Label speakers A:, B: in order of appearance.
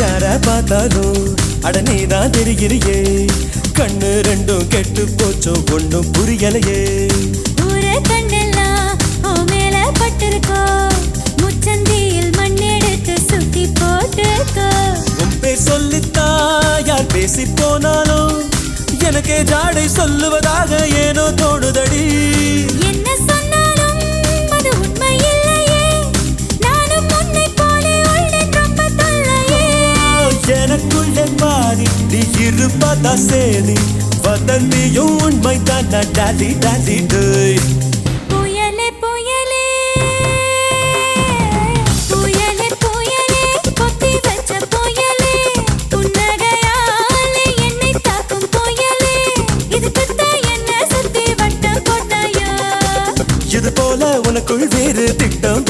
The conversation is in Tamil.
A: யார பார்த்தாலும் அட நீதான் தெரிகிறியே கண்ணு ரெண்டும் கெட்டு போச்சோ ஒண்ணும் புரியலையே. பேசி போனாலும் எனக்கே ஜாடை சொல்லுவதாக ஏனோ தோணுதடி இருப்பதா சேதி வதந்தியும் உண்மைதான் டாலி டாலி டேய். உனக்குள் வேறு திட்டம்